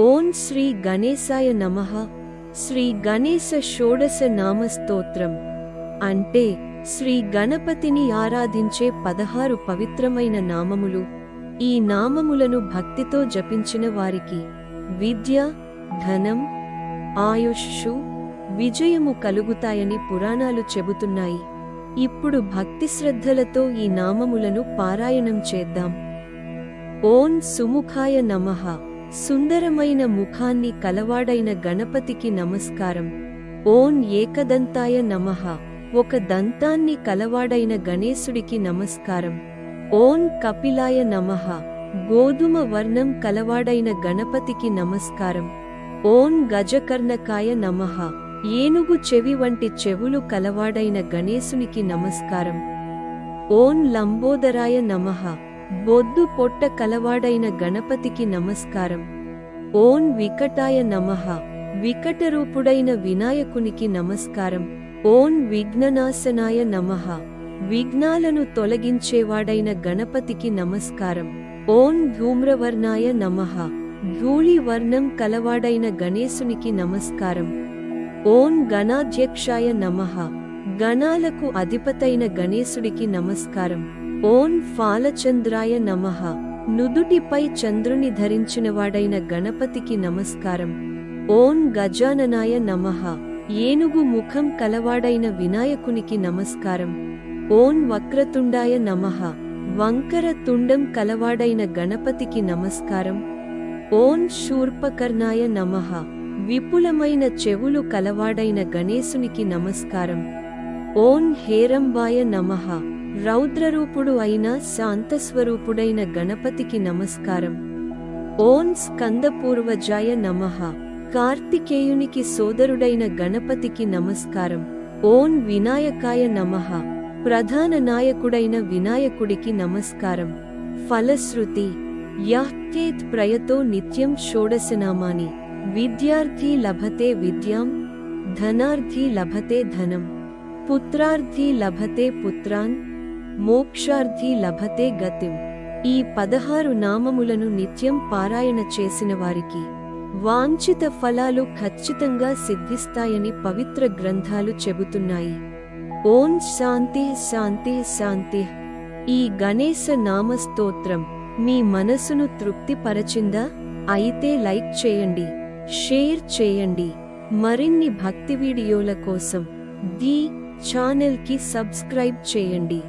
ఓం శ్రీ గణేశాయ నమః. శ్రీ గణేశ షోడశ నామ స్తోత్రం అంటే శ్రీ గణపతిని ఆరాధించే పదహారు పవిత్రమైన నామములు. ఈ నామములను భక్తితో జపించిన వారికి విద్య ధనం ఆయుష్షు విజయము కలుగుతాయని పురాణాలు చెబుతున్నాయి. ఇప్పుడు భక్తి శ్రద్ధలతో ఈ నామములను పారాయణం చేద్దాం. ఓం సుముఖాయ నమః. సుందరమైన ముఖాన్ని కలవాడైన గణపతికి నమస్కారం. ఓం ఏకదంతాయ నమః. ఒక దంతాన్ని కలవాడైన గణేశుడికి నమస్కారం. ఓం కపిలాయ నమః. గోధుమ వర్ణం కలవాడైన గణపతికి నమస్కారం. ఓం గజకర్ణకాయ నమః. ఏనుగు చెవి వంటి చెవులు కలవాడైన గణేశునికి నమస్కారం. ఓం లంబోదరాయ నమః. బొద్దు పొట్ట కలవాడైన గణపతికి నమస్కారం. ఓం వికటాయ నమః. వికటరూపుడైన వినాయకునికి నమస్కారం. ఓం విఘ్ననాశనాయ నమః. విఘ్నాలను తొలగించేవాడైన గణపతికి నమస్కారం. ఓం ధూమ్రవర్ణాయ నమః. ధూళి వర్ణం కలవాడైన గణేశునికి నమస్కారం. ఓం గణాధ్యక్షాయ నమః. గణాలకు అధిపతైన గణేశుడికి నమస్కారం. ఓం ఫాలచంద్రాయ నమః. నుదుటిపై చంద్రుని ధరించినవాడైన గణపతికి నమస్కారం. ఓం గజాననాయ నమః. ఏనుగు ముఖం కలవాడైన వినాయకునికి నమస్కారం. ఓం వక్రతుండాయ నమః. వంకర తుండం కలవాడైన గణపతికి నమస్కారం. ఓం శూర్పకర్ణాయ నమః. విపులమైన చెవులు కలవాడైన గణేశునికి నమస్కారం. ఓం హేరంబాయ నమః. రౌద్రరూపుడు అయిన శాంతస్వరూపుడైన గణపతికి నమస్కారం. ఓం స్కందపూర్వజాయ నమః. కార్తికేయునికి సోదరుడైన గణపతికి నమస్కారం. ఓం వినాయకాయ నమః. ప్రధాన నాయకుడైన వినాయకుడికి నమస్కారం. ఫలశ్రుతి. యాహ్యేత్ ప్రయతో నిత్యం షోడశనామాని. విద్యార్థి లభతే విద్యాం. ధనార్థి లభతే ధనం. పుత్రార్థి లభతే పుత్రాన్ మోక్షార్థి లభతే గతిం. ఈ పదహారు నామములను నిత్యం పారాయణ చేసిన వారికి వాంఛిత ఫలాలు ఖచ్చితంగా సిద్ధిస్తాయని పవిత్ర గ్రంథాలు చెబుతున్నాయి. ఓం శాంతి శాంతి శాంతి. ఈ గణేశ నామ స్తోత్రం మీ మనసును తృప్తిపరచిందా? అయితే లైక్ చేయండి షేర్ చేయండి. మరిన్ని భక్తి వీడియోల కోసం ది ఛానల్కి సబ్స్క్రైబ్ చేయండి.